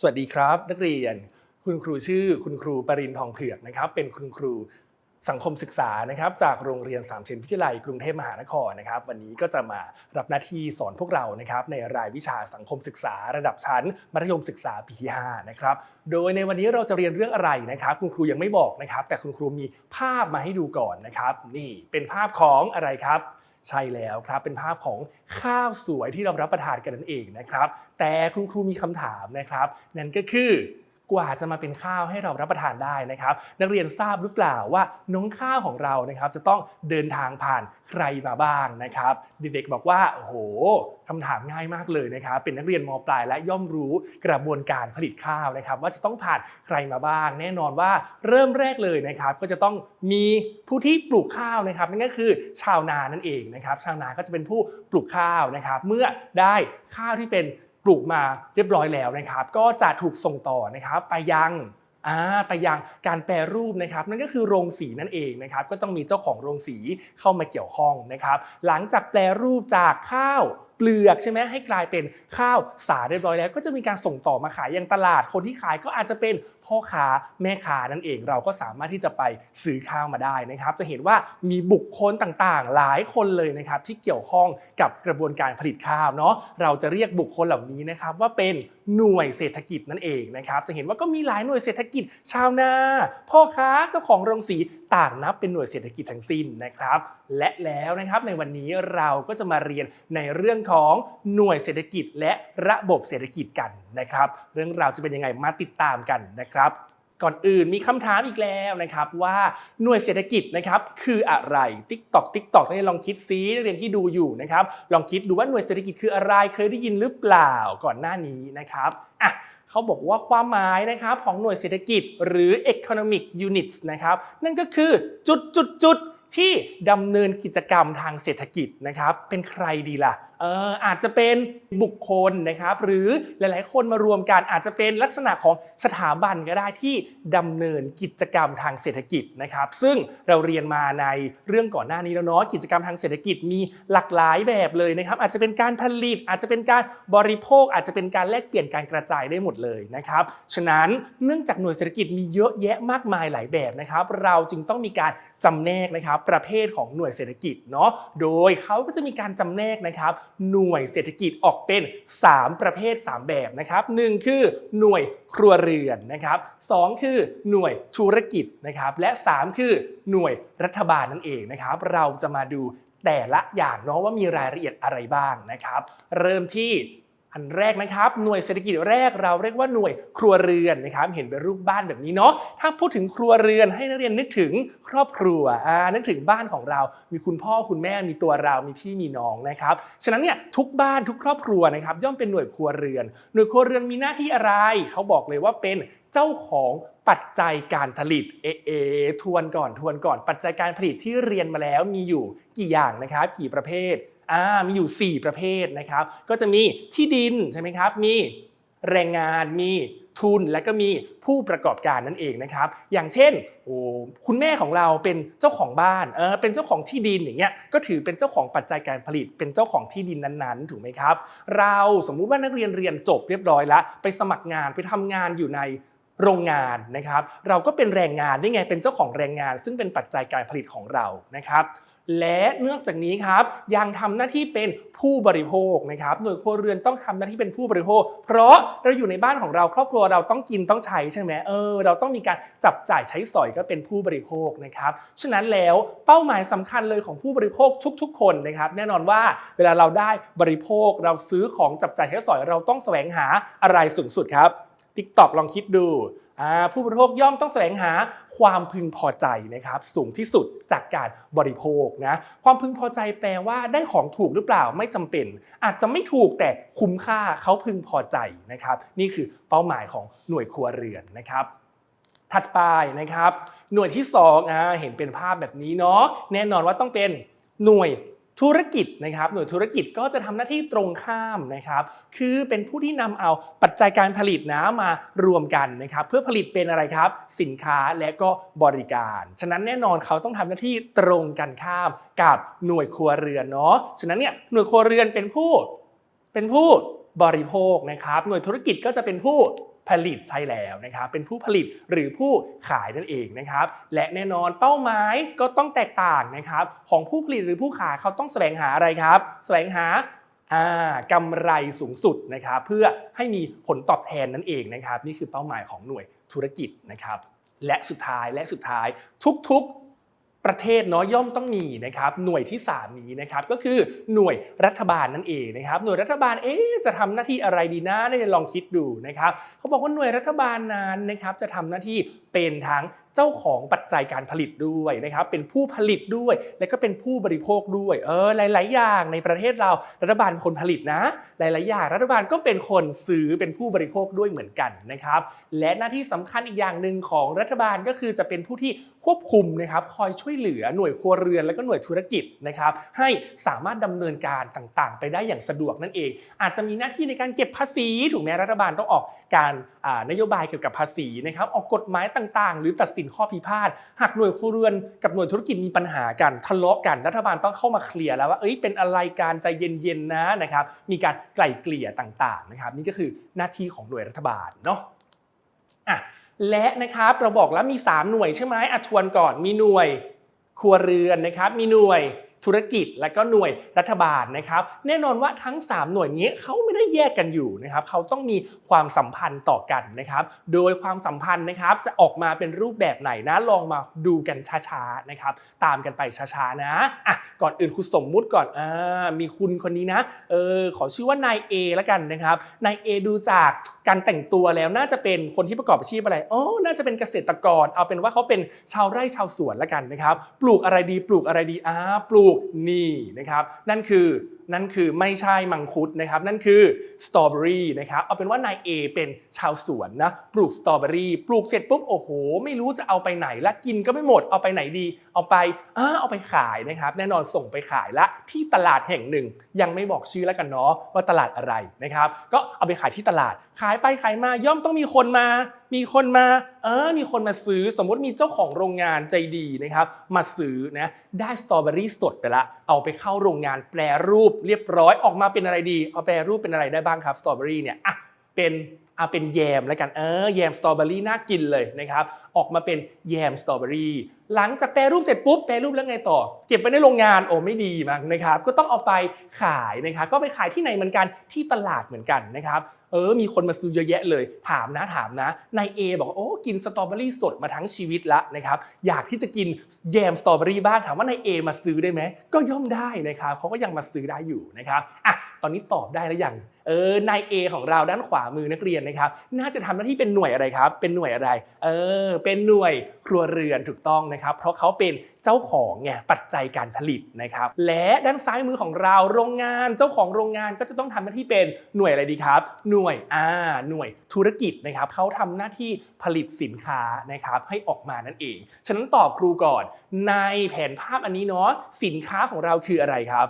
สวัสดีครับ นักเรียน คุณครูชื่อคุณครูปรินทองเผือกนะครับ เป็นคุณครูสังคมศึกษานะครับ จากโรงเรียนสามเชนวิทยาลัยกรุงเทพมหานครนะครับ วันนี้ก็จะมารับหน้าที่สอนพวกเรานะครับ ในรายวิชาสังคมศึกษา ระดับชั้น มัธยมศึกษาปีที่5นะครับ โดยในวันนี้เราจะเรียนเรื่องอะไรนะครับ คุณครูยังไม่บอกนะครับ แต่คุณครูมีภาพมาให้ดูก่อนนะครับ นี่เป็นภาพของอะไรครับ ใช่แล้วครับ เป็นภาพของข้าวสวยที่เรารับประทานกันนั่นเองนะครับ แต่คุณครูมีคำถามนะครับ นั่นก็คือ กว่าจะมาเป็นข้าวให้เรารับประทานได้นะครับนักเรียนทราบหรือเปล่าว่าน้องข้าวของเรานะครับจะต้องเดินทางผ่านใครมาบ้างนะครับเด็กๆบอกว่าโอ้โหคำถามง่ายมากเลยนะครับเป็นนักเรียนมปลายและย่อมรู้กระบวนการผลิตข้าวนะครับ ว่าจะต้องผ่านใครมาบ้าง แน่นอนว่าเริ่มแรกเลยนะครับ ก็จะต้องมีผู้ที่ปลูกข้าวนะครับนั่นก็คือชาวนานั่นเองนะครับ ชาวนาก็จะเป็นผู้ปลูกข้าวนะครับ เมื่อได้ข้าวที่เป็น ปลูกมาเรียบร้อยแล้วนะครับ ก็จะถูกส่งต่อนะครับไปยังอ่าไปยังการแปรรูปนะครับ นั่นก็คือโรงสีนั่นเองนะครับ ก็ต้องมีเจ้าของโรงสีเข้ามาเกี่ยวข้องนะครับ หลังจากแปรรูปจากข้าวเปลือกใช่ไหมให้กลายเป็นข้าวสาเรียบร้อยแล้ว ก็จะมีการส่งต่อมาขายยังตลาดคนที่ขายก็อาจจะเป็นพ่อค้าแม่ค้านั่นเอง เราก็สามารถที่จะไปซื้อข้าวมาได้นะครับ จะเห็นว่ามีบุคคลต่างๆ หลายคนเลยนะครับที่เกี่ยวข้องกับกระบวนการผลิตข้าวเนาะเราจะเรียกบุคคลเหล่านี้นะครับว่าเป็นหน่วยเศรษฐกิจนั่นเองนะครับจะเห็นว่าก็มีหลายหน่วยเศรษฐกิจชาวนา พ่อค้าเจ้าของโรงสี ต่างนับเป็นหน่วยเศรษฐกิจทั้งสิ้นนะครับ และแล้วนะครับในวันนี้เราก็จะมาเรียนในเรื่องของหน่วยเศรษฐกิจและระบบเศรษฐกิจกันนะครับ เรื่องราวจะเป็นยังไงมาติดตามกันนะครับก่อนอื่นมีคำถามอีกแล้วนะครับว่าหน่วยเศรษฐกิจนะครับคืออะไรติ๊กตอกติ๊กตอกนี่ลองคิดซินักเรียนที่ดูอยู่นะครับลองคิดดูว่าหน่วยเศรษฐกิจคืออะไรเคยได้ยินหรือเปล่าก่อนหน้านี้นะครับอะ เขาบอกว่าความหมายนะครับของหน่วยเศรษฐกิจหรือ economic units นะครับนั่นก็คือจุดจุดจุดๆที่ดำเนินกิจกรรมทางเศรษฐกิจนะครับเป็นใครดีล่ะเอออาจจะเป็นบุคคลนะครับ หรือหลาย ๆ คนมารวมกันอาจจะเป็นลักษณะของสถาบันก็ได้ที่ดำเนินกิจกรรมทางเศรษฐกิจนะครับ ซึ่งเราเรียนมาในเรื่องก่อนหน้านี้แล้วเนาะกิจกรรมทางเศรษฐกิจมีหลากหลายแบบเลยนะครับ อาจจะเป็นการผลิต อาจจะเป็นการบริโภค อาจจะเป็นการแลกเปลี่ยนการกระจายได้หมดเลยนะครับฉะนั้นเนื่องจากหน่วยเศรษฐกิจมีเยอะแยะมากมายหลายแบบนะครับ เราจึงต้องมีการจำแนกนะครับ ประเภทของหน่วยเศรษฐกิจเนาะโดยเขาก็จะมีการจำแนกนะครับหน่วยเศรษฐกิจออกเป็น 3 ประเภท 3 แบบนะครับหนึ่งคือหน่วยครัวเรือนนะครับสองคือหน่วยธุรกิจนะครับ และ 3 คือหน่วยรัฐบาลนั่นเองนะครับ เราจะมาดูแต่ละอย่างเนาะว่ามีรายละเอียดอะไรบ้างนะครับ เริ่มที่ อันแรกนะครับหน่วยเศรษฐกิจแรกเราเรียกว่าหน่วยครัวเรือนนะครับเห็นเป็นรูปบ้านแบบนี้เนาะถ้าพูดถึงครัวเรือนให้นักเรียนนึกถึงครอบครัวอ่านึกถึงบ้านของเรา มีคุณพ่อคุณแม่มีตัวเรามีพี่มีน้องนะครับฉะนั้นเนี่ยทุกบ้านทุกครอบครัวนะครับย่อมเป็นหน่วยครัวเรือน หน่วยครัวเรือนมีหน้าที่อะไร เขาบอกเลยว่าเป็นเจ้าของปัจจัยการผลิตเอเอทวนก่อนทวนก่อน ปัจจัยการผลิตที่เรียนมาแล้วมีอยู่กี่อย่างนะครับ กี่ประเภท อ่ามีอยู่ 4 ประเภทนะครับ ก็จะมีที่ดินใช่ไหมครับ มีแรงงานมีทุนและก็มีผู้ประกอบการนั่นเองนะครับ อย่างเช่นโอ้คุณแม่ของเราเป็นเจ้าของบ้านเออเป็นเจ้าของที่ดินอย่างเงี้ยก็ถือเป็นเจ้าของปัจจัยการผลิต เป็นเจ้าของที่ดินนั้นๆ ถูกไหมครับ เราสมมุติว่านักเรียนเรียนจบเรียบร้อยแล้ว ไปสมัครงานไปทำงานอยู่ในโรงงานนะครับ เราก็เป็นแรงงานได้ไงเป็นเจ้าของแรงงาน ซึ่งเป็นปัจจัยการผลิตของเรานะครับ และเนื่องจากนี้ครับยังทำหน้าที่เป็นผู้บริโภคนะครับหน่วยครัวเรือนต้องทำหน้าที่เป็นผู้บริโภค เพราะเราอยู่ในบ้านของเราครอบครัวเราต้องกินต้องใช้ใช่ไหมเออ เราต้องมีการจับจ่ายใช้สอยก็เป็นผู้บริโภคนะครับฉะนั้นแล้วเป้าหมายสำคัญเลยของผู้บริโภคทุก ๆ คนนะครับ แน่นอนว่าเวลาเราได้บริโภคเราซื้อของจับจ่ายใช้สอยเราต้องแสวงหาอะไรสูงสุดครับ TikTok ลองคิดดู ผู้บริโภคย่อมต้องแสวงหาความพึงพอใจนะครับสูงที่สุดจากการบริโภคนะความพึงพอใจแปลว่าได้ของถูกหรือเปล่าไม่จำเป็น อาจจะไม่ถูกแต่คุ้มค่าเขาพึงพอใจนะครับนี่คือเป้าหมายของหน่วยครัวเรือนนะครับถัดไปนะครับ หน่วยที่2อ่าเห็นเป็นภาพแบบนี้เนาะแน่นอนว่าต้องเป็นหน่วย ธุรกิจนะครับหน่วยธุรกิจก็จะทำหน้าที่ตรงข้ามนะครับ คือเป็นผู้ที่นำเอาปัจจัยการผลิตนะมารวมกันนะครับเพื่อผลิตเป็นอะไรครับ สินค้าและก็บริการ ฉะนั้นแน่นอนเขาต้องทำหน้าที่ตรงกันข้ามกับหน่วยครัวเรือนเนาะฉะนั้นเนี่ยหน่วยครัวเรือนเป็นผู้เป็นผู้บริโภคนะครับ หน่วยธุรกิจก็จะเป็นผู้ ผลิตใช่แล้วนะครับเป็นผู้ผลิตหรือผู้ขายนั่นเองนะครับและแน่นอนเป้าหมายก็ต้องแตกต่างนะครับของผู้ผลิตหรือผู้ขายเขาต้องแสวงหาอะไรครับ แสวงหาอ่ากำไรสูงสุดนะครับเพื่อให้มีผลตอบแทนนั่นเองนะครับ นี่คือเป้าหมายของหน่วยธุรกิจนะครับและสุดท้ายและสุดท้ายทุกๆ ประเทศเนาะย่อมต้องมีนะครับหน่วยที่ 3 นี้นะครับก็คือหน่วยรัฐบาลนั่นเองนะครับหน่วยรัฐบาลเอ๊จะทำหน้าที่อะไรดีนะเนี่ยลองคิดดูนะครับเขาบอกว่าหน่วยรัฐบาลนั้นนะครับจะทำหน้าที่เป็นทั้ง เจ้าของปัจจัยการผลิตด้วยนะครับเป็นผู้ผลิตด้วย และก็เป็นผู้บริโภคด้วยเออหลาย ๆ อย่างในประเทศเรารัฐบาลเป็นคนผลิตนะ หลาย ๆ อย่างรัฐบาลก็เป็นคนซื้อเป็นผู้บริโภคด้วยเหมือนกันนะครับและหน้าที่สำคัญอีกอย่างหนึ่งของรัฐบาลก็คือจะเป็นผู้ที่ควบคุมนะครับคอยช่วยเหลือหน่วยครัวเรือนและก็หน่วยธุรกิจนะครับให้สามารถดำเนินการต่าง ๆ ไปได้อย่างสะดวกนั่นเอง อาจจะมีหน้าที่ในการเก็บภาษีถูกไหมรัฐบาลต้องออกการอ่านโยบายเกี่ยวกับภาษีนะครับออกกฎหมายต่าง ๆ หรือตัดสินข้อพิพาทหากหน่วยครัวเรือนกับหน่วยธุรกิจมีปัญหากันทะเลาะกันรัฐบาลต้องเข้ามาเคลียร์แล้วว่าเอ้ยเป็นอะไรการใจเย็นๆนะนะครับมีการไกล่เกลี่ยต่างๆนะครับนี่ก็คือหน้าที่ของหน่วยรัฐบาลเนาะอะและนะครับเราบอกแล้วมี 3 หน่วยใช่ไหมอะทวนก่อนมีหน่วยครัวเรือนนะครับมีหน่วย ธุรกิจและก็หน่วยรัฐบาลนะครับ แน่นอนว่าทั้ง 3 หน่วยนี้เขาไม่ได้แยกกันอยู่นะครับเขาต้องมีความสัมพันธ์ต่อกันนะครับ โดยความสัมพันธ์นะครับจะออกมาเป็นรูปแบบไหนนะลองมาดูกันช้าๆนะครับตามกันไปช้าๆนะอะก่อนอื่นคุณสมมุติก่อนอ่ามีคุณคนนี้นะเออขอชื่อว่านายเอล้วกันนะครับนายเอดูจากการแต่งตัวแล้วน่าจะเป็นคนที่ประกอบอาชีพอะไรอ๋อน่าจะเป็นเกษตรกร เอาเป็นว่าเขาเป็นชาวไร่ชาวสวนล้วกันนะครับ ปลูกอะไรดีปลูกอะไรดีอ่าปลูกนี่นะครับ นั่นคือ นั่นคือไม่ใช่มังคุดนะครับ นั่นคือสตรอเบอรี่นะครับ เอาเป็นว่านายเอเป็นชาวสวนนะ ปลูกสตรอเบอรี่ ปลูกเสร็จปุ๊บ โอ้โห ไม่รู้จะเอาไปไหนและกินก็ไม่หมด เอาไปไหนดี เอาไปอ่าเอาไปขายนะครับ แน่นอนส่งไปขายละที่ตลาดแห่งหนึ่ง ยังไม่บอกชื่อแล้วกันเนาะว่าตลาดอะไรนะครับ ก็เอาไปขายที่ตลาด ขายไปขายมา ย่อมต้องมีคนมา มีคนมา เออ มีคนมาซื้อ สมมติมีเจ้าของโรงงานใจดีนะครับ มาซื้อนะ ได้สตรอเบอรี่สดไปละเอาไปเข้าโรงงานแปรรูปเรียบร้อยออกมาเป็นอะไรดี เอาแปรรูปเป็นอะไรได้บ้างครับสตรอเบอรี่เนี่ยอะเป็นเอาเป็นแยมแล้วกันเออแยมสตรอเบอรี่น่ากินเลยนะครับออกมาเป็นแยมสตรอเบอรี่หลังจากแปรรูปเสร็จปุ๊บแปรรูปแล้วไงต่อ เก็บไว้ในโรงงานโอ้ไม่ดีมั้งนะครับ ก็ต้องเอาไปขายนะครับก็ไปขายที่ไหนเหมือนกันที่ตลาดเหมือนกันนะครับ เออมีคนมาซื้อเยอะแยะเลย ถามนะถามนะนายเอบอกว่าโอ้กินสตรอเบอรี่สดมาทั้งชีวิตละนะครับอยากที่จะกินแยมสตรอเบอรี่บ้างถามว่านายเอมาซื้อได้ไหมก็ย่อมได้นะครับเขาก็ยังมาซื้อได้อยู่นะครับอะ ตอนนี้ตอบได้แล้วยังเออนายเอของเราด้านขวามือนักเรียนนะครับ น่าจะทำหน้าที่เป็นหน่วยอะไรครับ เป็นหน่วยอะไร เออ เป็นหน่วยครัวเรือนถูกต้องนะครับ เพราะเขาเป็นเจ้าของไงปัจจัยการผลิตนะครับ และด้านซ้ายมือของเราโรงงานเจ้าของโรงงานก็จะต้องทำหน้าที่เป็นหน่วยอะไรดีครับ หน่วยอ่าหน่วยธุรกิจนะครับเขาทำหน้าที่ผลิตสินค้านะครับให้ออกมานั่นเอง ฉะนั้นตอบครูก่อนในแผนภาพอันนี้เนาะสินค้าของเราคืออะไรครับ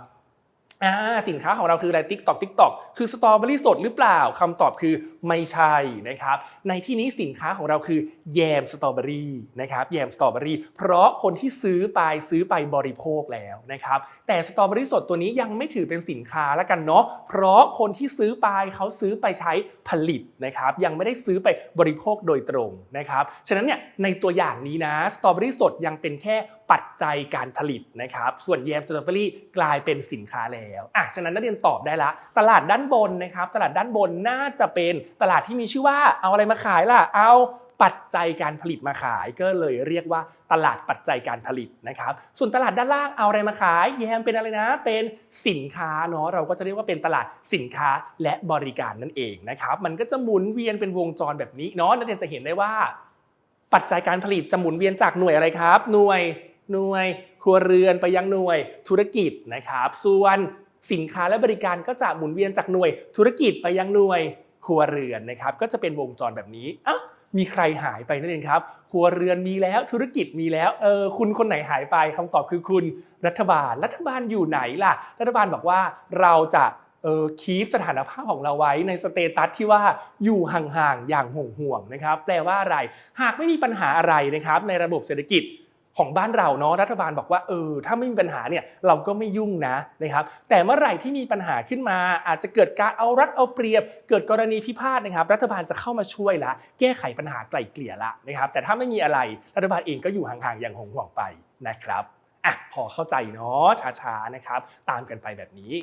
อ่าสินค้าของเราคืออะไรติ๊กตอกติ๊กตอกคือสตรอเบอรี่สดหรือเปล่าคำตอบคือไม่ใช่นะครับในที่นี้สินค้าของเราคือแยมสตรอเบอรี่นะครับแยมสตรอเบอรี่เพราะคนที่ซื้อไปซื้อไปบริโภคแล้วนะครับแต่สตรอเบอรี่สดตัวนี้ยังไม่ถือเป็นสินค้าแล้วกันเนาะเพราะคนที่ซื้อไปเขาซื้อไปใช้ผลิตนะครับยังไม่ได้ซื้อไปบริโภคโดยตรงนะครับฉะนั้นเนี่ยในตัวอย่างนี้นะสตรอเบอรี่สดยังเป็นแค่ปัจจัยการผลิตนะครับ ส่วนแยมสตรอเบอรี่กลายเป็นสินค้าแล้วอะฉะนั้นนักเรียนตอบได้ละ ตลาดด้านบนนะครับ ตลาดด้านบนน่าจะเป็นตลาดที่มีชื่อว่าเอาอะไรมาขายล่ะ เอาปัจจัยการผลิตมาขายก็เลยเรียกว่าตลาดปัจจัยการผลิตนะครับ ส่วนตลาดด้านล่างเอาอะไรมาขายแยมเป็นอะไรนะ เป็นสินค้าเนาะเราก็จะเรียกว่าเป็นตลาดสินค้าและบริการนั่นเองนะครับ มันก็จะหมุนเวียนเป็นวงจรแบบนี้เนาะนักเรียนจะเห็นได้ว่า ปัจจัยการผลิตจะหมุนเวียนจากหน่วยอะไรครับ หน่วย หน่วยครัวเรือนไปยังหน่วยธุรกิจนะครับ ส่วนสินค้าและบริการก็จะหมุนเวียนจากหน่วย ธุรกิจไปยังหน่วยครัวเรือนนะครับ ก็จะเป็นวงจรแบบนี้อ้ามีใครหายไปนั่นเองครับ ครัวเรือนมีแล้วธุรกิจมีแล้วเออคุณคนไหนหายไปคำตอบคือคุณรัฐบาล รัฐบาลอยู่ไหนล่ะ รัฐบาลบอกว่าเราจะเออคีฟสถานภาพของเราไว้ในสเตตัสที่ว่าอยู่ห่างๆอย่างห่วงๆนะครับ แปลว่าอะไร หากไม่มีปัญหาอะไรนะครับ ในระบบเศรษฐกิจ ของบ้านเราเนาะรัฐบาลบอกว่าเออถ้าไม่มีปัญหาเนี่ยเราก็ไม่ยุ่งนะนะครับแต่เมื่อไหร่ที่มีปัญหาขึ้นมา อาจจะเกิดการเอารัดเอาเปรียบ เกิดกรณีพิพาทนะครับ รัฐบาลจะเข้ามาช่วยละแก้ไขปัญหาไกล่เกลี่ยละนะครับแต่ถ้าไม่มีอะไรรัฐบาลเองก็อยู่ห่างๆอย่างห่วงๆไปนะครับอะพอเข้าใจเนาะช้าๆนะครับตามกันไปแบบนี้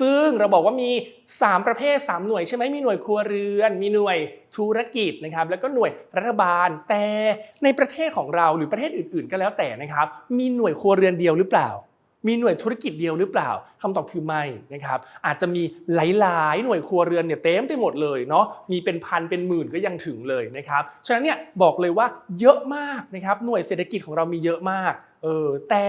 ซึ่งเราบอกว่ามี 3 ประเภท 3 หน่วยใช่ไหมมีหน่วยครัวเรือน มีหน่วยธุรกิจนะครับแล้วก็หน่วยรัฐบาล แต่ในประเทศของเราหรือประเทศอื่น ๆ ก็แล้วแต่นะครับ มีหน่วยครัวเรือนเดียวหรือเปล่า มีหน่วยธุรกิจเดียวหรือเปล่าคำตอบคือไม่นะครับ อาจจะมีหลายๆ หน่วยครัวเรือนเนี่ยเต็มไปหมดเลยเนาะมีเป็นพันเป็นหมื่นก็ยังถึงเลยนะครับฉะนั้นเนี่ยบอกเลยว่าเยอะมากนะครับหน่วยเศรษฐกิจของเรามีเยอะมาก เออแต่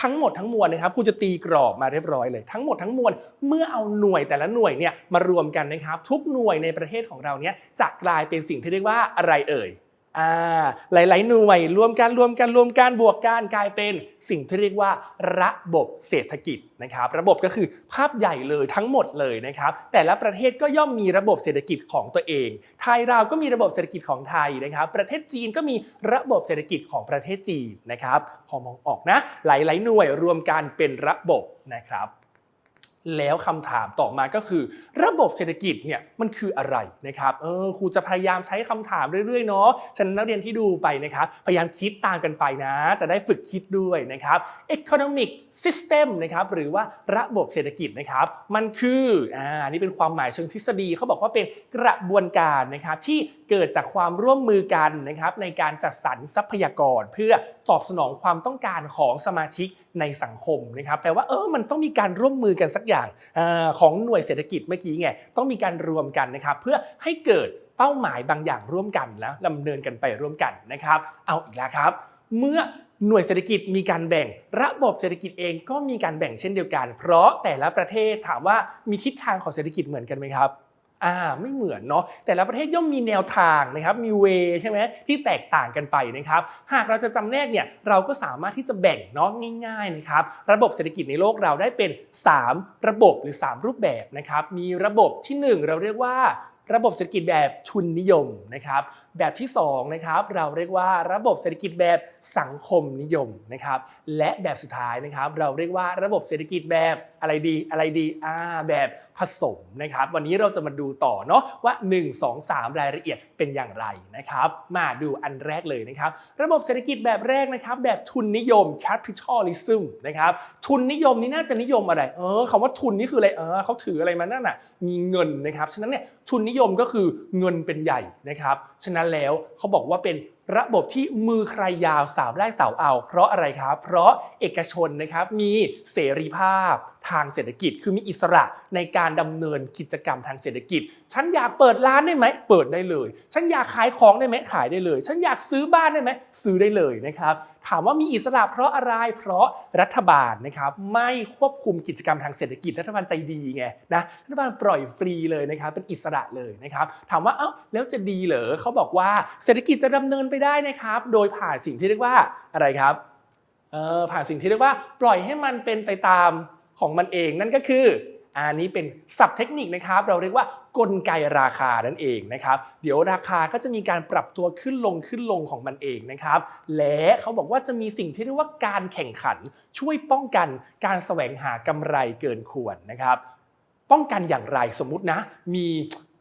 ทั้งหมดทั้งมวลนะครับคุณจะตีกรอบมาเรียบร้อยเลย ทั้งหมดทั้งมวลเมื่อเอาหน่วยแต่ละหน่วยเนี่ยมารวมกันนะครับ ทุกหน่วยในประเทศของเราเนี่ยจะกลายเป็นสิ่งที่เรียกว่าอะไรเอ่ย อ่าหลาย ๆ หน่วยรวมกันรวมกันรวมกันบวกกันกลายเป็นสิ่งที่เรียกว่าระบบเศรษฐกิจนะครับ ระบบก็คือภาพใหญ่เลยทั้งหมดเลยนะครับ แต่ละประเทศก็ย่อมมีระบบเศรษฐกิจของตัวเอง ไทยเราก็มีระบบเศรษฐกิจของไทยนะครับ ประเทศจีนก็มีระบบเศรษฐกิจของประเทศจีนนะครับ พอมองออกนะ หลาย ๆ หน่วยรวมกันเป็นระบบนะครับ แล้วคำถามต่อมาก็คือ ระบบเศรษฐกิจเนี่ยมันคืออะไรนะครับเออครูจะพยายามใช้คำถามเรื่อยๆเนาะฉะนั้นนักเรียนที่ดูไปนะครับพยายามคิดตามกันไปนะ จะได้ฝึกคิดด้วยนะครับ economic system นะครับหรือว่าระบบเศรษฐกิจนะครับมันคืออ่านี่เป็นความหมายเชิงทฤษฎีเขาบอกว่าเป็นกระบวนการนะครับที่เกิดจากความร่วมมือกันนะครับในการจัดสรรทรัพยากร เพื่อตอบสนองความต้องการของสมาชิกในสังคมนะครับแปลว่าเออมันต้องมีการร่วมมือกันสักอย่างอของหน่วยเศรษฐกิจเมื่อกี้ไงต้องมีการรวมกันนะครับเพื่อให้เกิดเป้าหมายบางอย่างร่วมกันแล้วดำเนินกันไปร่วมกันนะครับ เอาอีกแล้วครับ เมื่อหน่วยเศรษฐกิจมีการแบ่ง ระบบเศรษฐกิจเองก็มีการแบ่งเช่นเดียวกัน เพราะแต่ละประเทศถามว่ามีทิศทางของเศรษฐกิจเหมือนกันไหมครับ อ่าไม่เหมือนเนาะแต่ละประเทศย่อมมีแนวทางนะครับมีเวใช่ไหมที่แตกต่างกันไปนะครับหากเราจะจำแนกเนี่ยเราก็สามารถที่จะแบ่งเนาะง่ายๆนะครับระบบเศรษฐกิจในโลกเราได้เป็น 3 ระบบหรือ 3 รูปแบบนะครับมีระบบทีหนึ่1 เราเรียกว่าระบบเศรษฐกิจแบบทุนนิยมนะครับ แบบที่2นะครับเราเรียกว่าระบบเศรษฐกิจแบบสังคมนิยมนะครับ และแบบสุดท้ายนะครับ เราเรียกว่าระบบเศรษฐกิจแบบอะไรดีอะไรดีอ่าแบบผสมนะครับ วันนี้เราจะมาดูต่อเนาะว่า 1 2 3 รายละเอียดเป็นอย่างไรนะครับ มาดูอันแรกเลยนะครับ ระบบเศรษฐกิจแบบแรกนะครับ แบบทุนนิยม capitalism นะครับทุนนิยมนี่น่าจะนิยมอะไรเออคำว่าทุนนี่คืออะไรเออเขาถืออะไรมานั่นน่ะมีเงินนะครับฉะนั้นเนี่ยทุนนิยมก็คือเงินเป็นใหญ่นะครับฉะนั้นแล้วเขาบอกว่าเป็นระบบที่มือใครยาวสาวได้สาวเอา เพราะอะไรครับ เพราะเอกชนนะครับมีเสรีภาพ ทางเศรษฐกิจ คือมีอิสระในการดำเนินกิจกรรมทางเศรษฐกิจ ฉันอยากเปิดร้านได้ไหม เปิดได้เลย ฉันอยากขายของได้ไหมขายได้เลย ฉันอยากซื้อบ้านได้ไหมซื้อได้เลยนะครับ ถามว่ามีอิสระเพราะอะไร เพราะรัฐบาลนะครับไม่ควบคุมกิจกรรมทางเศรษฐกิจ รัฐบาลใจดีไงนะ รัฐบาลปล่อยฟรีเลยนะครับ เป็นอิสระเลยนะครับ ถามว่า เอ้า แล้วจะดีเหรอเขาบอกว่าเศรษฐกิจจะดำเนินไปได้นะครับ โดยผ่านสิ่งที่เรียกว่าอะไรครับผ่านสิ่งที่เรียกว่าปล่อยให้มันเป็นไปตาม ของมันเองนั่นก็คืออันนี้เป็นศัพท์เทคนิคนะครับ เราเรียกว่ากลไกราคานั่นเองนะครับ เดี๋ยวราคาก็จะมีการปรับตัวขึ้นลงขึ้นลงของมันเองนะครับ และเขาบอกว่าจะมีสิ่งที่เรียกว่าการแข่งขันช่วยป้องกันการแสวงหากำไรเกินควรนะครับ ป้องกันอย่างไรสมมุตินะ มี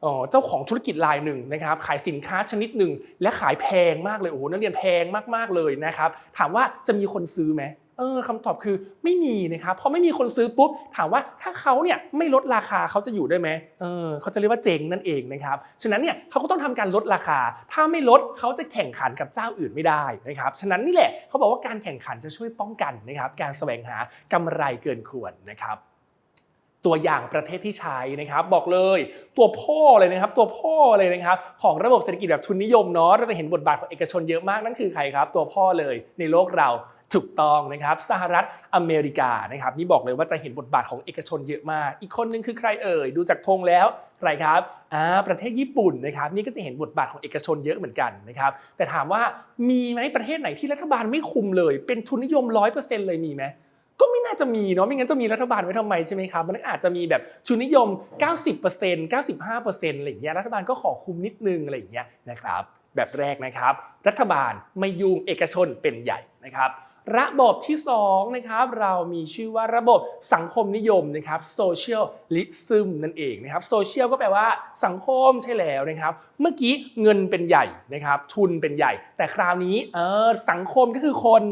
เอ่อเจ้าของธุรกิจรายหนึ่งนะครับขายสินค้าชนิดหนึ่งและขายแพงมากเลยโอ้โหนักเรียนแพงมากๆเลยนะครับ ถามว่าจะมีคนซื้อไหม เออคำตอบคือไม่มีนะครับเพราะไม่มีคนซื้อปุ๊บถามว่าถ้าเขาเนี่ยไม่ลดราคาเขาจะอยู่ได้ไหมเออเขาจะเรียกว่าเจ๊งนั่นเองนะครับฉะนั้นเนี่ยเขาก็ต้องทำการลดราคา ถ้าไม่ลดเขาจะแข่งขันกับเจ้าอื่นไม่ได้นะครับฉะนั้นนี่แหละเขาบอกว่าการแข่งขันจะช่วยป้องกันนะครับการแสวงหากำไรเกินควรนะครับตัวอย่างประเทศที่ใช้นะครับ บอกเลยตัวพ่อเลยนะครับ ตัวพ่อเลยนะครับ ของระบบเศรษฐกิจแบบทุนนิยมเนาะเราจะเห็นบทบาทของเอกชนเยอะมากนั่นคือใครครับ ตัวพ่อเลยในโลกเรา ถูกต้องนะครับสหรัฐอเมริกานะครับนี่บอกเลยว่าจะเห็นบทบาทของเอกชนเยอะมาก อีกคนนึงคือใครเอ่ยดูจากธงแล้วใครครับอ่าประเทศญี่ปุ่นนะครับนี่ก็จะเห็นบทบาทของเอกชนเยอะเหมือนกันนะครับแต่ถามว่ามีไหมประเทศไหนที่รัฐบาลไม่คุมเลย เป็นทุนนิยมร้อยเปอร์เซ็นต์เลยมีไหมก็ไม่น่าจะมีเนาะไม่งั้นจะมีรัฐบาลไว้ทำไมใช่ไหมครับมันอาจจะมีแบบชุนนิยม 90% 95%อะไรอย่างเงี้ยรัฐบาลก็ขอคุมนิดนึงอะไรอย่างเงี้ยนะครับแบบแรกนะครับ รัฐบาลไม่ยุ่งเอกชนเป็นใหญ่นะครับ ระบบที่สองนะครับเรามีชื่อว่าระบบสังคมนิยมนะครับ socialism นั่นเองนะครับ social ก็แปลว่าสังคมใช่แล้วนะครับ เมื่อกี้เงินเป็นใหญ่นะครับทุนเป็นใหญ่ แต่คราวนี้เออสังคมก็คือคน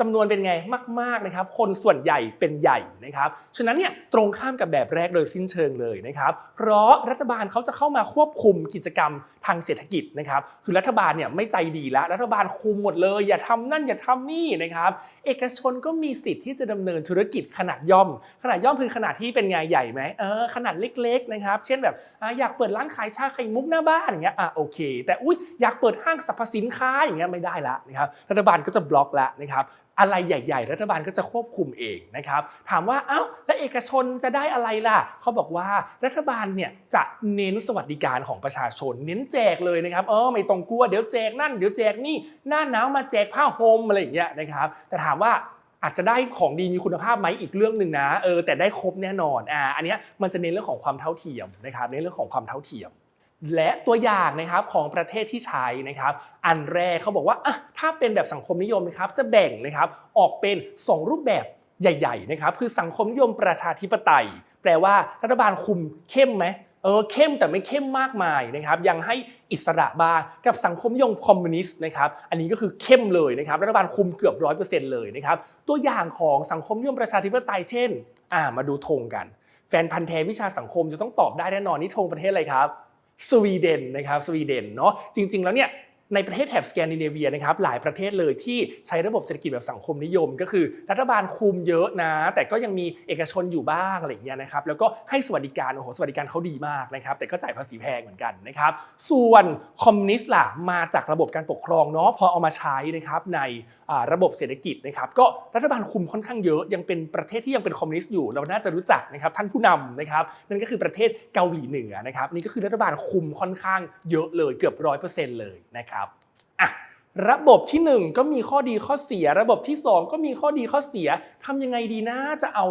จำนวนเป็นไงมากๆนะครับ คนส่วนใหญ่เป็นใหญ่นะครับ ฉะนั้นเนี่ยตรงข้ามกับแบบแรกโดยสิ้นเชิงเลยนะครับ เพราะรัฐบาลเขาจะเข้ามาควบคุมกิจกรรมทางเศรษฐกิจนะครับ คือรัฐบาลเนี่ยไม่ใจดีแล้ว รัฐบาลคุมหมดเลย อย่าทำนั่นอย่าทำนี่นะครับ เอกชนก็มีสิทธิ์ที่จะดำเนินธุรกิจขนาดย่อม ขนาดย่อมคือขนาดที่เป็นไงใหญ่ไหมเออขนาดเล็กๆนะครับ เช่นแบบอะอยากเปิดร้านขายชาไข่มุกหน้าบ้านอย่างเงี้ยอะโอเค แต่อุ้ยอยากเปิดห้างสรรพสินค้าอย่างเงี้ยไม่ได้ละนะครับ รัฐบาลก็จะบล็อกละนะครับ อะไรใหญ่ ๆ รัฐบาลก็จะควบคุมเองนะครับ ถามว่า เอ้า แล้วเอกชนจะได้อะไรล่ะ เขาบอกว่ารัฐบาลเนี่ยจะเน้นสวัสดิการของประชาชน เน้นแจกเลยนะครับ เออ ไม่ต้องกลัว เดี๋ยวแจกนั่น เดี๋ยวแจกนี่ หน้าหนาวมาแจกผ้าห่มอะไรอย่างเงี้ยนะครับ แต่ถามว่าอาจจะได้ของดีมีคุณภาพไหมอีกเรื่องหนึ่งนะ เออ แต่ได้ครบแน่นอน อ่า อันเนี้ยมันจะเน้นเรื่องของความเท่าเทียมนะครับเน้นเรื่องของความเท่าเทียม และตัวอย่างนะครับของประเทศที่ใช้นะครับ อันแรกเขาบอกว่าอะถ้าเป็นแบบสังคมนิยมนะครับจะแบ่งนะครับออกเป็น 2 รูปแบบใหญ่ๆนะครับคือสังคมนิยมประชาธิปไตย แปลว่ารัฐบาลคุมเข้มไหมเออเข้มแต่ไม่เข้มมากมายนะครับยังให้อิสระบ้างกับสังคมนิยมคอมมิวนิสต์นะครับอันนี้ก็คือเข้มเลยนะครับรัฐบาลคุมเกือบร้อยเปอร์เซ็นต์เลยนะครับตัวอย่างของสังคมนิยมประชาธิปไตยเช่นอ่ามาดูธงกัน แฟนพันธ์แท้วิชาสังคมจะต้องตอบได้แน่นอนนี่ธงประเทศอะไรครับ สวีเดนนะครับสวีเดนเนาะจริง ๆ แล้วเนี่ย ในประเทศแถบสแกนดิเนเวียนะครับหลายประเทศเลยที่ใช้ระบบเศรษฐกิจแบบสังคมนิยม ก็คือรัฐบาลคุมเยอะนะ แต่ก็ยังมีเอกชนอยู่บ้างอะไรอย่างเงี้ยนะครับแล้วก็ให้สวัสดิการโอ้โหสวัสดิการเขาดีมากนะครับแต่ก็จ่ายภาษีแพงเหมือนกันนะครับส่วนคอมมิวนิสต์ล่ะมาจากระบบการปกครองเนาะพอเอามาใช้นะครับในระบบเศรษฐกิจนะครับก็รัฐบาลคุมค่อนข้างเยอะยังเป็นประเทศที่ยังเป็นคอมมิวนิสต์อยู่เราน่าจะรู้จักนะครับท่านผู้นำนะครับนั่นก็คือประเทศเกาหลีเหนือนะครับนี่ก็คือรัฐบาลคุมค่อนข้างเยอะเลยเกือบร้อยเปอร์เซ็นต์เลยนะครับ ระบบที่ 1 ก็มีข้อดีข้อเสีย ระบบที่ 2 ก็มีข้อดีข้อเสียทำยังไงดีนะจะเอา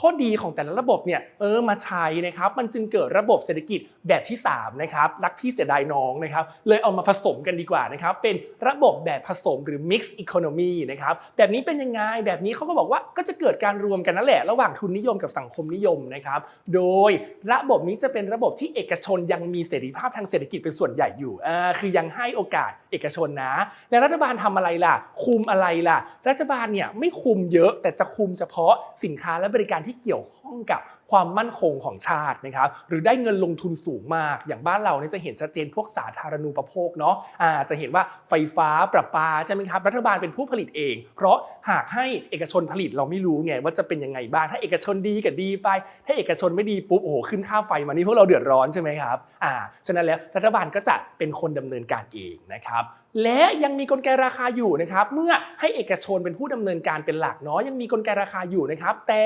ข้อดีของแต่ละระบบเนี่ยเออมาใช้นะครับ มันจึงเกิดระบบเศรษฐกิจแบบที่3นะครับรักพี่เสียดายน้องนะครับ เลยเอามาผสมกันดีกว่านะครับ เป็นระบบแบบผสมหรือ mixed economy นะครับแบบนี้เป็นยังไงแบบนี้เขาก็บอกว่าก็จะเกิดการรวมกันนั่นแหละ ระหว่างทุนนิยมกับสังคมนิยมนะครับ โดยระบบนี้จะเป็นระบบที่เอกชนยังมีเสรีภาพทางเศรษฐกิจเป็นส่วนใหญ่อยู่อ่าคือยังให้โอกาส เอกชนนะ แล้วรัฐบาลทำอะไรล่ะ คุมอะไรล่ะ รัฐบาลเนี่ยไม่คุมเยอะแต่จะคุมเฉพาะสินค้าและบริการที่เกี่ยวข้องกับความมั่นคงของชาตินะครับหรือได้เงินลงทุนสูงมาก อย่างบ้านเราเนี่ยจะเห็นชัดเจนพวกสาธารณูปโภคเนาะอาจะเห็นว่าไฟฟ้าประปาใช่ไหมครับรัฐบาลเป็นผู้ผลิตเอง เพราะหากให้เอกชนผลิตเราไม่รู้ไงว่าจะเป็นยังไงบ้างถ้าเอกชนดีก็ดีไป ถ้าเอกชนไม่ดีปุ๊บโอ้โหขึ้นค่าไฟมานี่พวกเราเดือดร้อนใช่ไหมครับอ่าฉะนั้นแล้วรัฐบาลก็จะเป็นคนดำเนินการเองนะครับ และยังมีกลไกราคาอยู่นะครับ เมื่อให้เอกชนเป็นผู้ดำเนินการเป็นหลักเนาะยังมีกลไกราคาอยู่นะครับ แต่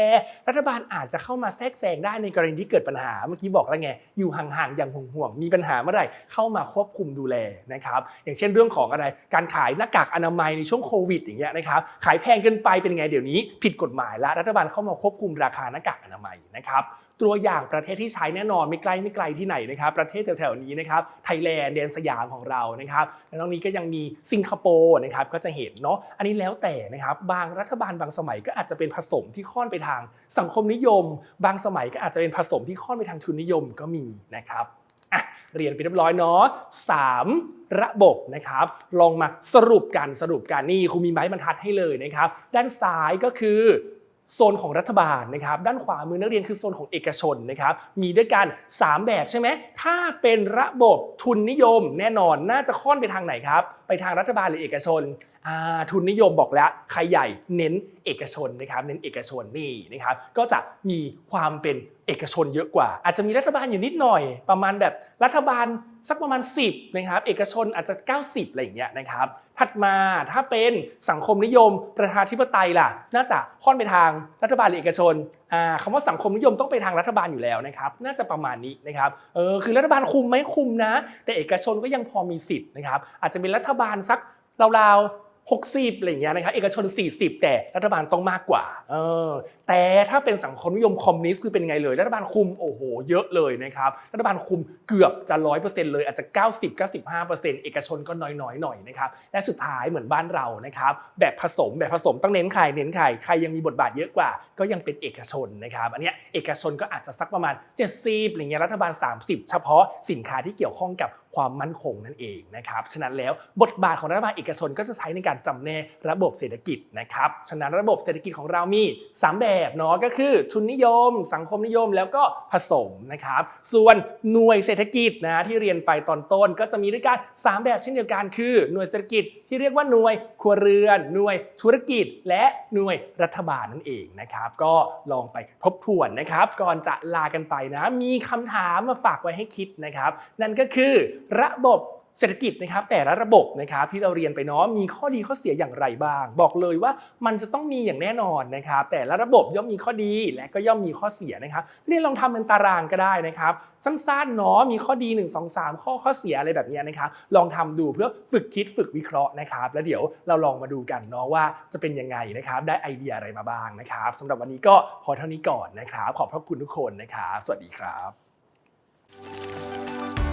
รัฐบาลอาจจะเข้ามาแทรกแซงได้ในกรณีที่เกิดปัญหาเมื่อกี้บอกแล้วไงอยู่ห่างๆอย่างห่วงๆมีปัญหาเมื่อไหร่เข้ามาควบคุมดูแลนะครับ อย่างเช่นเรื่องของอะไรการขายหน้ากากอนามัยในช่วงโควิดอย่างเงี้ยนะครับขายแพงเกินไปเป็นไงเดี๋ยวนี้ ผิดกฎหมายและรัฐบาลเข้ามาควบคุมราคาหน้ากากอนามัยนะครับ ตัวอย่างประเทศที่ใช้แน่นอนไม่ไกลไม่ไกลที่ไหนนะครับ ประเทศแถวๆนี้นะครับไทยแลนด์แดนสยามของเรานะครับแล้วตรงนี้ก็ยังมีสิงคโปร์นะครับก็จะเห็นเนาะอันนี้แล้วแต่นะครับบางรัฐบาลบางสมัยก็อาจจะเป็นผสมที่ค่อนไปทางสังคมนิยม บางสมัยก็อาจจะเป็นผสมที่ค่อนไปทางทุนนิยมก็มีนะครับอะเรียนไปเรียบร้อยเนาะสามระบบนะครับ ลองมาสรุปกันสรุปกันนี่ครูมีไม้บรรทัดให้เลยนะครับ ด้านซ้ายก็คือ โซนของรัฐบาลนะครับด้านขวามือนักเรียนคือโซนของเอกชนนะครับมีด้วยกัน 3 แบบใช่ไหมถ้าเป็นระบบทุนนิยมแน่นอนน่าจะค่อนไปทางไหนครับ ไปทางรัฐบาลหรือเอกชน ทุนนิยมบอกแล้วใครใหญ่เน้นเอกชนนะครับเน้นเอกชนนี่นะครับก็จะมีความเป็นเอกชนเยอะกว่า อาจจะมีรัฐบาลอยู่นิดหน่อย ประมาณแบบรัฐบาลสักประมาณ 10นะครับเอกชนอาจจะ 90อะไรอย่างเงี้ยนะครับถัดมาถ้าเป็นสังคมนิยมประชาธิปไตยล่ะ น่าจะค่อนไปทางรัฐบาลหรือเอกชนอ่าคำว่าสังคมนิยมต้องไปทางรัฐบาลอยู่แล้วนะครับน่าจะประมาณนี้นะครับเออคือรัฐบาลคุมไหมคุมนะ แต่เอกชนก็ยังพอมีสิทธิ์นะครับอาจจะเป็นรัฐบาลสักราวๆ 60อะไรอย่างเงี้ยนะครับเอกชน 40 แต่รัฐบาลต้องมากกว่าเออแต่ถ้าเป็นสังคมนิยมคอมมิวนิสต์คือเป็นไงเลย รัฐบาลคุมโอ้โหเยอะเลยนะครับรัฐบาลคุมเกือบจะ 100%เลยอาจจะ 90 95%เอกชนก็น้อยๆหน่อยนะครับและสุดท้ายเหมือนบ้านเรานะครับแบบผสมแบบผสมต้องเน้นใครเน้นใครใครยังมีบทบาทเยอะกว่า ก็ยังเป็นเอกชนนะครับอันเนี้ยเอกชนก็อาจจะสักประมาณ 70อะไรเงี้ยรัฐบาล 30 เฉพาะสินค้าที่เกี่ยวข้องกับ ความมั่นคงนั่นเองนะครับ ฉะนั้นแล้วบทบาทของรัฐบาลเอกชนก็จะใช้ในการจำแนกระบบเศรษฐกิจนะครับ ฉะนั้นระบบเศรษฐกิจของเรามี 3 แบบเนาะก็คือ ทุนนิยม สังคมนิยมแล้วก็ผสมนะครับ ส่วนหน่วยเศรษฐกิจนะที่เรียนไปตอนต้นก็จะมีด้วยกัน 3 แบบเช่นเดียวกันคือหน่วยเศรษฐกิจที่เรียกว่าหน่วยครัวเรือน หน่วยธุรกิจ และหน่วยรัฐบาลนั่นเองนะครับ ก็ลองไปทบทวนนะครับ ก่อนจะลากันไปนะ มีคำถามมาฝากไว้ให้คิดนะครับ นั่นก็คือระบบเศรษฐกิจนะครับแต่ละระบบนะครับที่เราเรียนไปเนาะมีข้อดีข้อเสียอย่างไรบ้าง บอกเลยว่ามันจะต้องมีอย่างแน่นอนนะครับแต่ละระบบย่อมมีข้อดีและก็ย่อมมีข้อเสียนะครับนี่ลองทำเป็นตารางก็ได้นะครับสั้นๆเนาะมีข้อดี 1 2 3 ข้อข้อเสียอะไรแบบนี้นะครับลองทำดูเพื่อฝึกคิดฝึกวิเคราะห์นะครับแล้วเดี๋ยวเราลองมาดูกันเนาะว่าจะเป็นยังไงนะครับได้ไอเดียอะไรมาบ้างนะครับสำหรับวันนี้ก็พอเท่านี้ก่อนนะครับขอบพระคุณทุกคนนะครับสวัสดีครับ